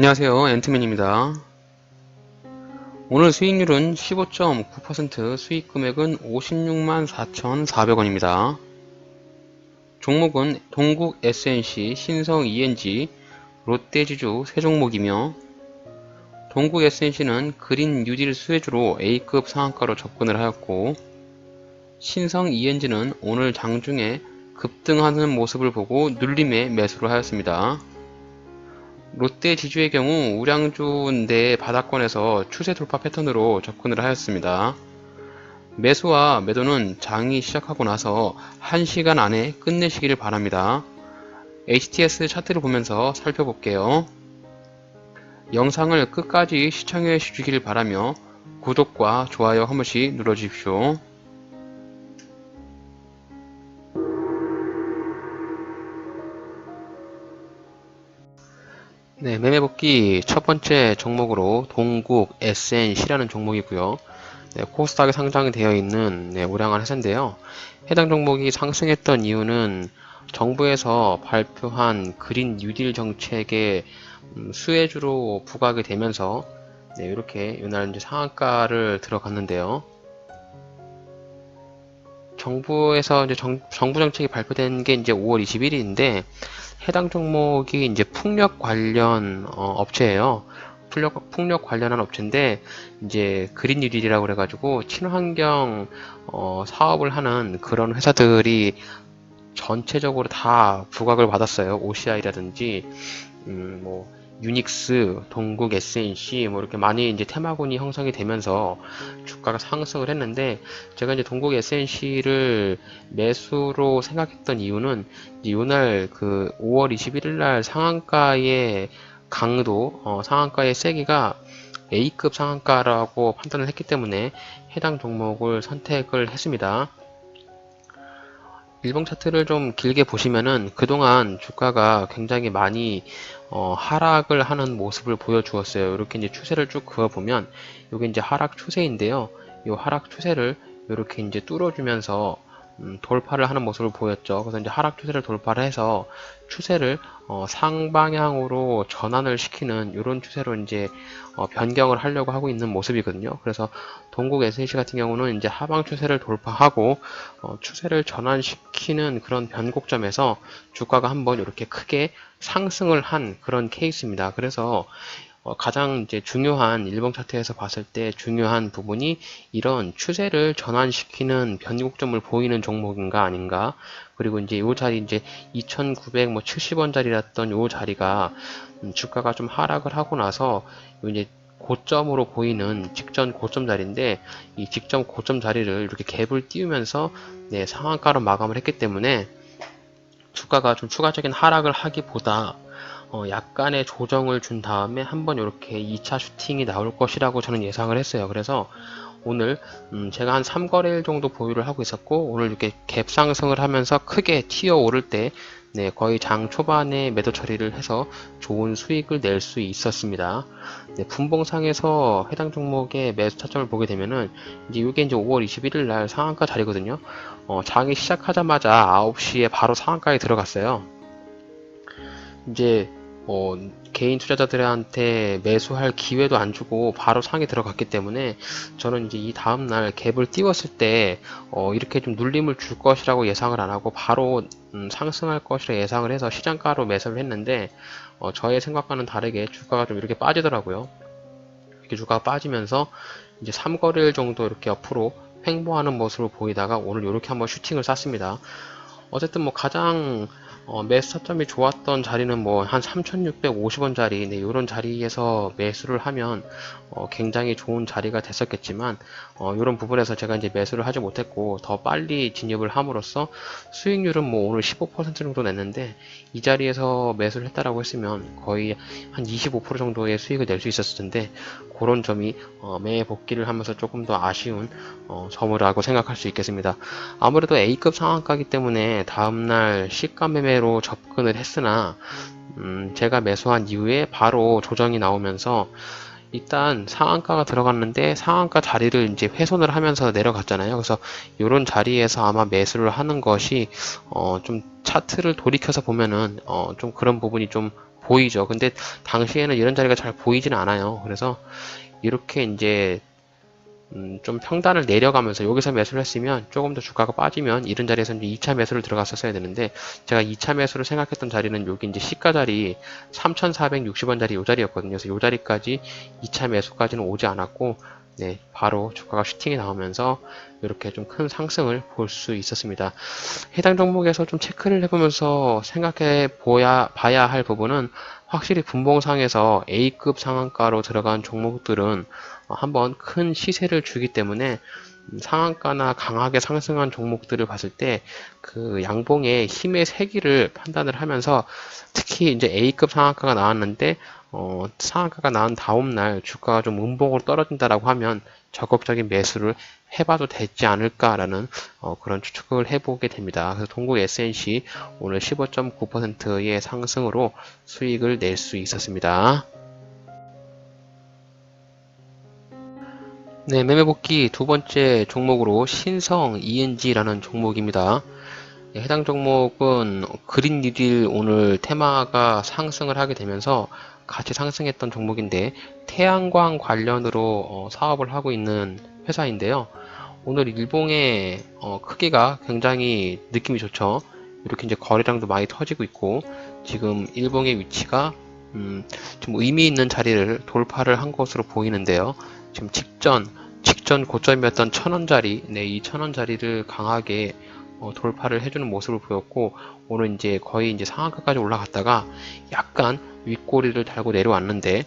안녕하세요. 앤트맨입니다. 오늘 수익률은 15.9% 수익금액은 56만 4,400원입니다. 종목은 동국 SNC, 신성 ENG, 롯데지주 세 종목이며 동국 SNC는 그린 뉴딜 수혜주로 A급 상한가로 접근을 하였고 신성 ENG는 오늘 장중에 급등하는 모습을 보고 눌림에 매수를 하였습니다. 롯데 지주의 경우 우량주 내 바닥권에서 추세 돌파 패턴으로 접근을 하였습니다. 매수와 매도는 장이 시작하고 나서 1시간 안에 끝내시기를 바랍니다. HTS 차트를 보면서 살펴볼게요. 영상을 끝까지 시청해 주시길 바라며 구독과 좋아요 한 번씩 눌러주십시오. 네, 매매복귀 첫 번째 종목으로 동국 SNC라는 종목이고요. 네, 코스닥에 상장이 되어 있는 네, 우량한 회사인데요. 해당 종목이 상승했던 이유는 정부에서 발표한 그린 뉴딜 정책의 음, 수혜주로 부각이 되면서 네, 이렇게 이날 이제 상한가를 들어갔는데요. 정부에서 이제 정, 정부 정책이 발표된 게 이제 5월 21일인데 해당 종목이 이제 풍력 관련 어, 업체예요. 풍력, 풍력 관련한 업체인데 이제 그린 뉴딜이라고 그래가지고 친환경 어, 사업을 하는 그런 회사들이 전체적으로 다 부각을 받았어요. OCI라든지 음, 뭐 유닉스, 동국 SNC 뭐 이렇게 많이 이제 테마군이 형성이 되면서 주가가 상승을 했는데 제가 이제 동국 SNC를 매수로 생각했던 이유는 이제 요날 그 5월 21일 날 상한가의 강도, 어, 상한가의 세기가 A급 상한가라고 판단을 했기 때문에 해당 종목을 선택을 했습니다. 일봉 차트를 좀 길게 보시면은 그동안 주가가 굉장히 많이 어, 하락을 하는 모습을 보여주었어요. 이렇게 이제 추세를 쭉 그어보면 이게 이제 하락 추세인데요. 이 하락 추세를 이렇게 이제 뚫어주면서 음, 돌파를 하는 모습을 보였죠. 그래서 이제 하락 추세를 돌파를 해서 추세를 어, 상방향으로 전환을 시키는 이런 추세로 이제 어, 변경을 하려고 하고 있는 모습이거든요. 그래서 동국 SNC 같은 경우는 이제 하방 추세를 돌파하고 어, 추세를 전환시키는 그런 변곡점에서 주가가 한번 이렇게 크게 상승을 한 그런 케이스입니다. 그래서 어, 가장 이제 중요한 일봉 차트에서 봤을 때 중요한 부분이 이런 추세를 전환시키는 변곡점을 보이는 종목인가 아닌가. 그리고 이제 요 자리 이제 2,970원짜리였던 요 자리가 음, 주가가 좀 하락을 하고 나서 이제 고점으로 보이는 직전 고점 자리인데 이 직전 고점 자리를 이렇게 갭을 띄우면서 네, 상한가로 마감을 했기 때문에 주가가 좀 추가적인 하락을 하기보다 어, 약간의 조정을 준 다음에 한번 이렇게 2차 슈팅이 나올 것이라고 저는 예상을 했어요. 그래서 오늘 음, 제가 한 3거래일 정도 보유를 하고 있었고 오늘 이렇게 갭 상승을 하면서 크게 튀어 오를 때 네, 거의 장 초반에 매도 처리를 해서 좋은 수익을 낼 수 있었습니다. 네, 분봉상에서 해당 종목의 매수 타점을 보게 되면은 이제 이게 이제 5월 21일 날 상한가 자리거든요. 어, 장이 시작하자마자 9시에 바로 상한가에 들어갔어요. 이제 어, 개인 투자자들한테 매수할 기회도 안 주고 바로 상에 들어갔기 때문에 저는 이제 이 다음날 갭을 띄웠을 때 어, 이렇게 좀 눌림을 줄 것이라고 예상을 안 하고 바로 음, 상승할 것이라 예상을 해서 시장가로 매수를 했는데 어, 저의 생각과는 다르게 주가가 좀 이렇게 빠지더라고요. 이렇게 주가가 빠지면서 이제 3거래일 정도 이렇게 옆으로 횡보하는 모습을 보이다가 오늘 이렇게 한번 슈팅을 쐈습니다. 어쨌든 뭐 가장 어, 매수 타점이 좋았던 자리는 뭐 한 3,650원짜리 네, 이런 자리에서 매수를 하면 어, 굉장히 좋은 자리가 됐었겠지만 어, 이런 부분에서 제가 이제 매수를 하지 못했고 더 빨리 진입을 함으로써 수익률은 뭐 오늘 15% 정도 냈는데 이 자리에서 매수를 했다라고 했으면 거의 한 25% 정도의 수익을 낼 수 있었을 텐데 그런 점이 어, 매 복귀를 하면서 조금 더 아쉬운 어, 점이라고 생각할 수 있겠습니다. 아무래도 A급 상한가기 때문에 다음날 시가 매매 로 접근을 했으나 음, 제가 매수한 이후에 바로 조정이 나오면서 일단 상한가가 들어갔는데 상한가 자리를 이제 훼손을 하면서 내려갔잖아요. 그래서 이런 자리에서 아마 매수를 하는 것이 어, 좀 차트를 돌이켜서 보면은 어, 좀 그런 부분이 좀 보이죠. 근데 당시에는 이런 자리가 잘 보이지는 않아요. 그래서 이렇게 이제 음, 좀 평단을 내려가면서 여기서 매수를 했으면 조금 더 주가가 빠지면 이런 자리에서 이제 2차 매수를 들어갔었어야 되는데 제가 2차 매수를 생각했던 자리는 여기 이제 시가 자리 3,460원 자리 이 자리였거든요. 그래서 이 자리까지 2차 매수까지는 오지 않았고 네, 바로 주가가 슈팅이 나오면서 이렇게 좀 큰 상승을 볼 수 있었습니다. 해당 종목에서 좀 체크를 해보면서 생각해 보야, 봐야 할 부분은 확실히 분봉상에서 A급 상한가로 들어간 종목들은 어, 한번 큰 시세를 주기 때문에 음, 상한가나 강하게 상승한 종목들을 봤을 때 그 양봉의 힘의 세기를 판단을 하면서 특히 이제 A급 상한가가 나왔는데 어, 상한가가 나온 다음 날 주가가 좀 음봉으로 떨어진다라고 하면 적극적인 매수를 해봐도 되지 않을까라는 어, 그런 추측을 해보게 됩니다. 그래서 동국 SNC 오늘 15.9%의 상승으로 수익을 낼 수 있었습니다. 네, 매매복귀 두 번째 종목으로 신성 ENG라는 종목입니다. 네, 해당 종목은 그린 뉴딜 오늘 테마가 상승을 하게 되면서 같이 상승했던 종목인데 태양광 관련으로 어, 사업을 하고 있는 회사인데요. 오늘 일봉의 어, 크기가 굉장히 느낌이 좋죠. 이렇게 이제 거래량도 많이 터지고 있고 지금 일봉의 위치가 음, 좀 의미 있는 자리를 돌파를 한 것으로 보이는데요. 지금 직전 직전 고점이었던 천원짜리, 네, 이 천원짜리를 강하게 어, 돌파를 해주는 모습을 보였고 오늘 이제 거의 이제 상한가까지 올라갔다가 약간 윗꼬리를 달고 내려왔는데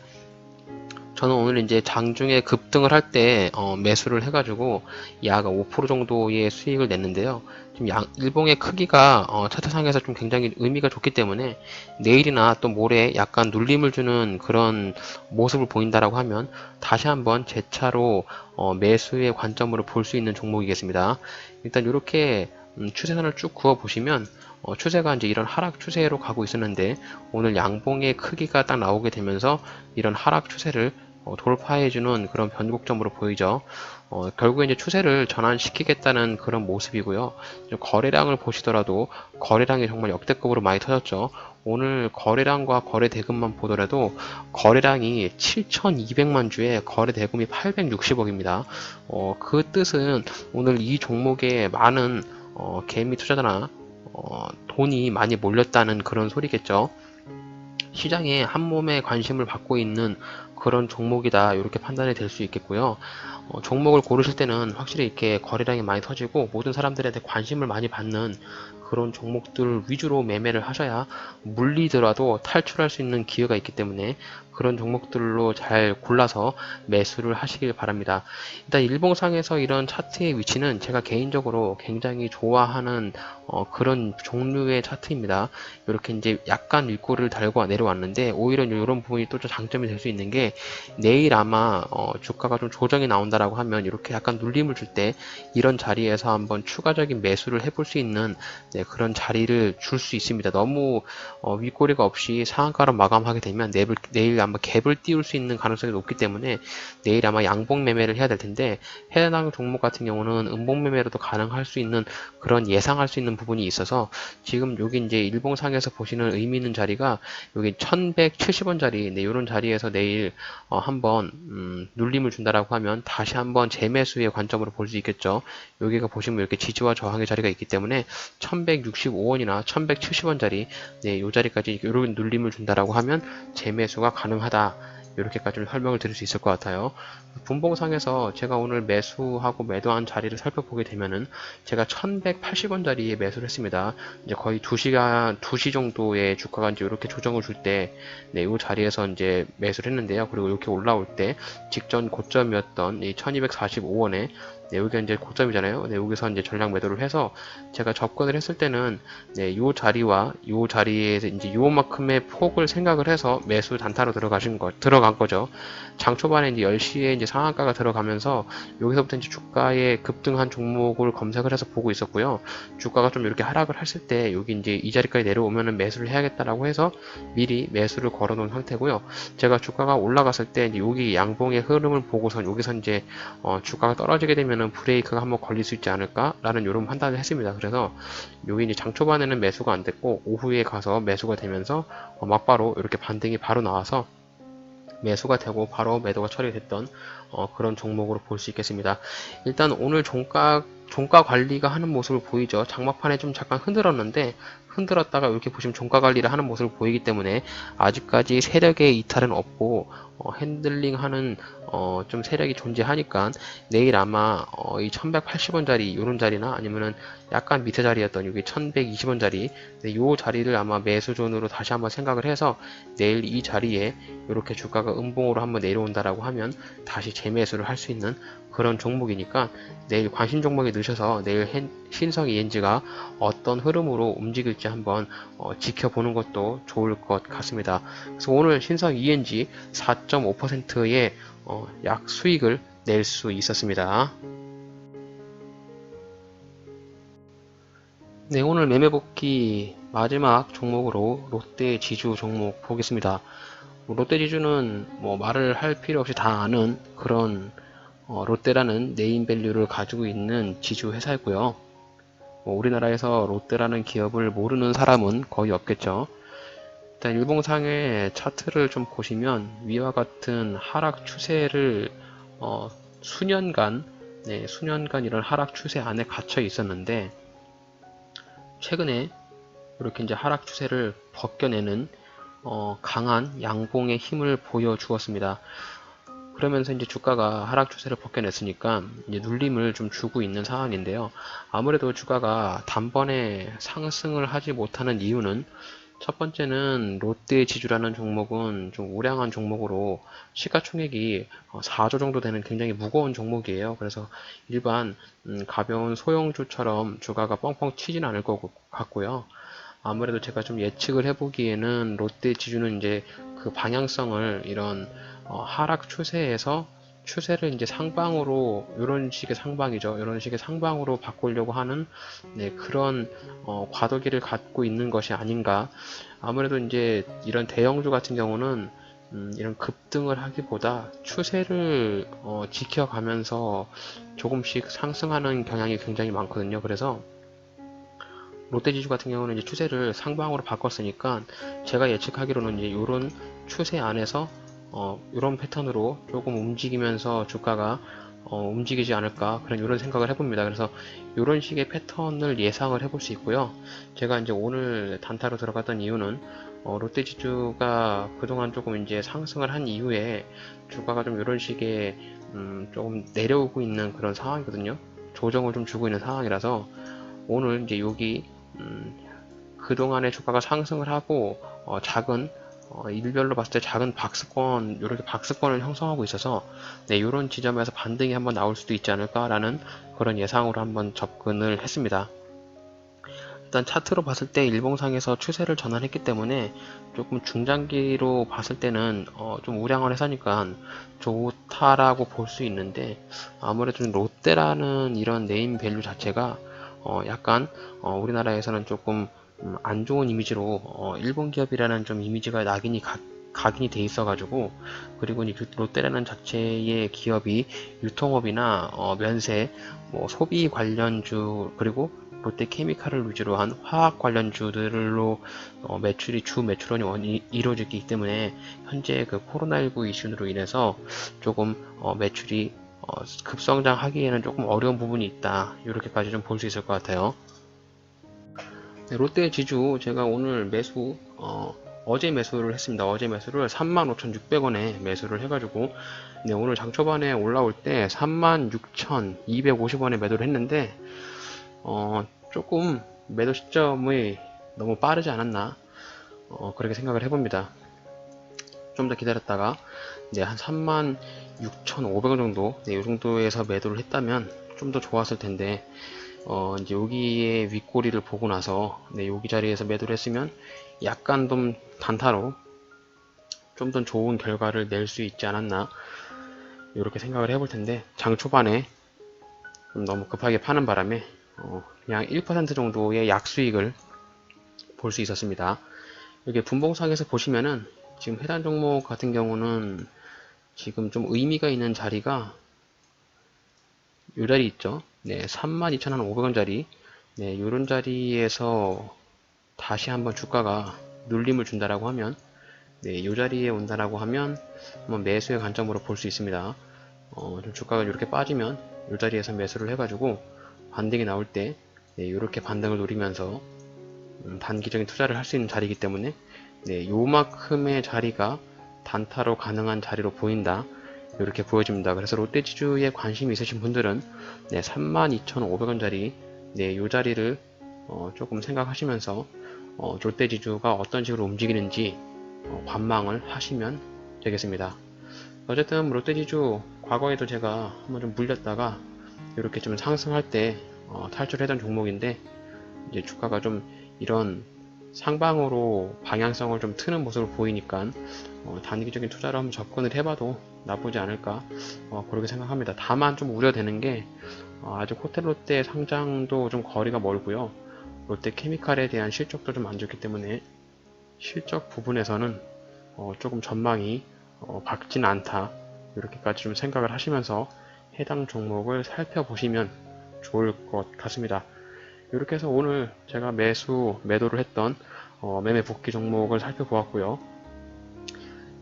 저는 오늘 이제 장중에 급등을 할 때 어, 매수를 해가지고 약 5% 정도의 수익을 냈는데요. 지금 양, 일봉의 크기가 어, 차트상에서 좀 굉장히 의미가 좋기 때문에 내일이나 또 모레 약간 눌림을 주는 그런 모습을 보인다라고 하면 다시 한번 제 차로 어, 매수의 관점으로 볼 수 있는 종목이겠습니다. 일단 이렇게 음, 추세선을 쭉 그어 보시면 어, 추세가 이제 이런 하락 추세로 가고 있었는데 오늘 양봉의 크기가 딱 나오게 되면서 이런 하락 추세를 어, 돌파해주는 그런 변곡점으로 보이죠. 어, 결국에 이제 추세를 전환시키겠다는 그런 모습이고요. 거래량을 보시더라도 거래량이 정말 역대급으로 많이 터졌죠. 오늘 거래량과 거래 대금만 보더라도 거래량이 7,200만 주에 거래 대금이 860억입니다. 어, 그 뜻은 오늘 이 종목에 많은 어, 개미 투자자나 어, 돈이 많이 몰렸다는 그런 소리겠죠. 시장에 한 몸에 관심을 받고 있는 그런 종목이다 이렇게 판단이 될 수 있겠고요. 어, 종목을 고르실 때는 확실히 이렇게 거래량이 많이 터지고 모든 사람들한테 관심을 많이 받는 그런 종목들 위주로 매매를 하셔야 물리더라도 탈출할 수 있는 기회가 있기 때문에 그런 종목들로 잘 골라서 매수를 하시길 바랍니다. 일단 일봉상에서 이런 차트의 위치는 제가 개인적으로 굉장히 좋아하는 어, 그런 종류의 차트입니다. 이렇게 이제 약간 윗골을 달고 내려왔는데 오히려 이런 부분이 또 장점이 될 수 있는 게 내일 아마 어, 주가가 좀 조정이 나온다라고 하면 이렇게 약간 눌림을 줄 때 이런 자리에서 한번 추가적인 매수를 해볼 수 있는 네, 그런 자리를 줄 수 있습니다. 너무 어, 윗꼬리가 없이 상한가로 마감하게 되면 내일, 내일 아마 갭을 띄울 수 있는 가능성이 높기 때문에 내일 아마 양봉 매매를 해야 될 텐데 해당 종목 같은 경우는 음봉 매매로도 가능할 수 있는 그런 예상할 수 있는 부분이 있어서 지금 여기 이제 일봉상에서 보시는 의미 있는 자리가 여기 1170원짜리 네, 이런 자리에서 내일 어, 한번 음, 눌림을 준다라고 하면 다시 한번 재매수의 관점으로 볼 수 있겠죠. 여기가 보시면 이렇게 지지와 저항의 자리가 있기 때문에 1165원이나 1170원짜리 네, 이 자리까지 이런 눌림을 준다라고 하면 재매수가 가능하다. 이렇게까지 설명을 드릴 수 있을 것 같아요. 분봉상에서 제가 오늘 매수하고 매도한 자리를 살펴보게 되면은 제가 1180원 자리에 매수를 했습니다. 이제 거의 2시간, 2시 정도의 주가가 이제 이렇게 조정을 줄 때, 네, 이 자리에서 이제 매수를 했는데요. 그리고 이렇게 올라올 때 직전 고점이었던 이 1245원에 네, 여기가 이제 고점이잖아요. 네, 여기서 이제 전량 매도를 해서 제가 접근을 했을 때는 네, 요 자리와 요 자리에 이제 요만큼의 폭을 생각을 해서 매수 단타로 들어가신 거 들어간 거죠. 장 초반에 이제 10시에 이제 상한가가 들어가면서 여기서부터 이제 주가의 급등한 종목을 검색을 해서 보고 있었고요. 주가가 좀 이렇게 하락을 했을 때 여기 이제 이 자리까지 내려오면은 매수를 해야겠다라고 해서 미리 매수를 걸어 놓은 상태고요. 제가 주가가 올라갔을 때 이제 여기 양봉의 흐름을 보고선 여기서 이제 어, 주가가 떨어지게 되면은 아니면은 브레이크가 한번 걸릴 수 있지 않을까라는 이런 판단을 했습니다. 그래서 여기 이제 장 초반에는 매수가 안 됐고 오후에 가서 매수가 되면서 어, 막바로 이렇게 반등이 바로 나와서 매수가 되고 바로 매도가 처리됐던 어, 그런 종목으로 볼 수 있겠습니다. 일단 오늘 종가 종가 관리가 하는 모습을 보이죠. 장막판에 좀 잠깐 흔들었는데 흔들었다가 이렇게 보시면 종가 관리를 하는 모습을 보이기 때문에 아직까지 세력의 이탈은 없고 어, 핸들링하는 어, 좀 세력이 존재하니까 내일 아마 어, 이 1180원짜리 이런 자리나 아니면은 약간 밑에 자리였던 여기 1120원짜리 네, 요 자리를 아마 매수존으로 다시 한번 생각을 해서 내일 이 자리에 이렇게 주가가 음봉으로 한번 내려온다라고 하면 다시 재매수를 할 수 있는 그런 종목이니까 내일 관심 종목에 넣으셔서 내일 hen- 신성 ENG가 어떤 흐름으로 움직일지 한번 어, 지켜보는 것도 좋을 것 같습니다. 그래서 오늘 신성 ENG 4.5%의 어, 약 수익을 낼 수 있었습니다. 네, 오늘 매매 복귀 마지막 종목으로 롯데 지주 종목 보겠습니다. 뭐 롯데 지주는 뭐 말을 할 필요 없이 다 아는 그런 어, 롯데라는 네임밸류를 가지고 있는 지주 회사이고요. 뭐 우리나라에서 롯데라는 기업을 모르는 사람은 거의 없겠죠. 일단 일봉상의 차트를 좀 보시면 위와 같은 하락 추세를 어, 수년간 네, 수년간 이런 하락 추세 안에 갇혀 있었는데 최근에 이렇게 이제 하락 추세를 벗겨내는 어, 강한 양봉의 힘을 보여주었습니다. 그러면서 이제 주가가 하락 추세를 벗겨냈으니까 이제 눌림을 좀 주고 있는 상황인데요. 아무래도 주가가 단번에 상승을 하지 못하는 이유는 첫 번째는 롯데 지주라는 종목은 좀 우량한 종목으로 시가총액이 4조 정도 되는 굉장히 무거운 종목이에요. 그래서 일반 음, 가벼운 소형주처럼 주가가 뻥뻥 튀진 않을 것 같고요. 아무래도 제가 좀 예측을 해보기에는 롯데 지주는 이제 그 방향성을 이런 어, 하락 추세에서 추세를 이제 상방으로 이런 식의 상방이죠. 이런 식의 상방으로 바꾸려고 하는 네, 그런 어, 과도기를 갖고 있는 것이 아닌가. 아무래도 이제 이런 대형주 같은 경우는 음, 이런 급등을 하기보다 추세를 어, 지켜가면서 조금씩 상승하는 경향이 굉장히 많거든요. 그래서 롯데지주 같은 경우는 이제 추세를 상방으로 바꿨으니까 제가 예측하기로는 이제 이런 추세 안에서 어, 이런 패턴으로 조금 움직이면서 주가가 어, 움직이지 않을까 그런 이런 생각을 해봅니다. 그래서 이런 식의 패턴을 예상을 해볼 수 있고요. 제가 이제 오늘 단타로 들어갔던 이유는 어, 롯데지주가 그동안 조금 이제 상승을 한 이후에 주가가 좀 이런 식의 음, 조금 내려오고 있는 그런 상황이거든요. 조정을 좀 주고 있는 상황이라서 오늘 이제 여기 음, 그동안의 주가가 상승을 하고 어, 작은 어, 일별로 봤을 때 작은 박스권 이렇게 박스권을 형성하고 있어서 네, 이런 지점에서 반등이 한번 나올 수도 있지 않을까라는 그런 예상으로 한번 접근을 했습니다. 일단 차트로 봤을 때 일봉상에서 추세를 전환했기 때문에 조금 중장기로 봤을 때는 어, 좀 우량한 회사니까 좋다라고 볼 수 있는데 아무래도 롯데라는 이런 네임 밸류 자체가 어, 약간 어, 우리나라에서는 조금 음, 안 좋은 이미지로 어, 일본 기업이라는 좀 이미지가 낙인이 가, 각인이 돼 있어가지고 그리고 이 롯데라는 자체의 기업이 유통업이나 어, 면세, 뭐 소비 관련주 그리고 롯데 케미칼을 위주로 한 화학 관련주들로 어, 매출이 주 매출원이 원이 이루어지기 때문에 현재 그 코로나19 이슈로 인해서 조금 어, 매출이 어, 급성장하기에는 조금 어려운 부분이 있다 이렇게까지 좀 볼 수 있을 것 같아요. 네, 롯데 지주 제가 오늘 매수 어, 제 매수를 했습니다. 어제 매수를 35,600원에 매수를 해가지고 네, 오늘 장 초반에 올라올 때 36,250원에 매도를 했는데 어, 조금 매도 시점이 너무 빠르지 않았나 어, 그렇게 생각을 해봅니다. 좀 더 기다렸다가 네, 한 36,500원 정도 네, 이 정도에서 매도를 했다면 좀 더 좋았을 텐데 어, 이제 여기에 윗꼬리를 보고 나서 네, 여기 자리에서 매도를 했으면 약간 좀 단타로 좀 더 좋은 결과를 낼 수 있지 않았나 이렇게 생각을 해볼 텐데 장 초반에 좀 너무 급하게 파는 바람에 어, 그냥 1% 정도의 약수익을 볼 수 있었습니다. 여기 분봉상에서 보시면은 지금 해당 종목 같은 경우는 지금 좀 의미가 있는 자리가 요 자리 있죠? 네, 32,500원짜리. 네, 요런 자리에서 다시 한번 주가가 눌림을 준다라고 하면, 네, 요 자리에 온다라고 하면, 한번 매수의 관점으로 볼 수 있습니다. 어, 좀 주가가 이렇게 빠지면, 요 자리에서 매수를 해가지고, 반등이 나올 때, 네, 이렇게 반등을 노리면서, 음, 단기적인 투자를 할 수 있는 자리이기 때문에, 네, 요만큼의 자리가 단타로 가능한 자리로 보인다. 이렇게 보여집니다. 그래서 롯데지주에 관심이 있으신 분들은 네, 32,500원짜리 네, 요 자리를 어, 조금 생각하시면서 어, 롯데지주가 어떤 식으로 움직이는지 어, 관망을 하시면 되겠습니다. 어쨌든 롯데지주 과거에도 제가 한번 좀 물렸다가 이렇게 좀 상승할 때 어, 탈출했던 종목인데 이제 주가가 좀 이런 상방으로 방향성을 좀 트는 모습을 보이니까 어, 단기적인 투자를 한번 접근을 해봐도 나쁘지 않을까 어, 그렇게 생각합니다. 다만 좀 우려되는 게 어, 아직 호텔 롯데 상장도 좀 거리가 멀고요. 롯데 케미칼에 대한 실적도 좀 안 좋기 때문에 실적 부분에서는 어, 조금 전망이 어, 밝지는 않다 이렇게까지 좀 생각을 하시면서 해당 종목을 살펴보시면 좋을 것 같습니다. 이렇게 해서 오늘 제가 매수 매도를 했던 어, 매매 복귀 종목을 살펴보았고요.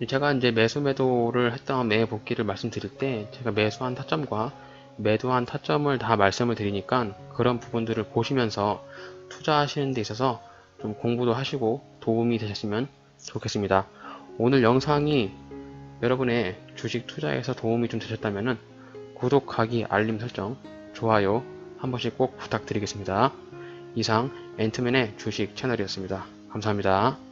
제가 이제 매수 매도를 했던 매매 복귀를 말씀드릴 때 제가 매수한 타점과 매도한 타점을 다 말씀을 드리니까 그런 부분들을 보시면서 투자하시는 데 있어서 좀 공부도 하시고 도움이 되셨으면 좋겠습니다. 오늘 영상이 여러분의 주식 투자에서 도움이 좀 되셨다면 구독하기, 알림 설정, 좋아요 한 번씩 꼭 부탁드리겠습니다. 이상 앤트맨의 주식 채널이었습니다. 감사합니다.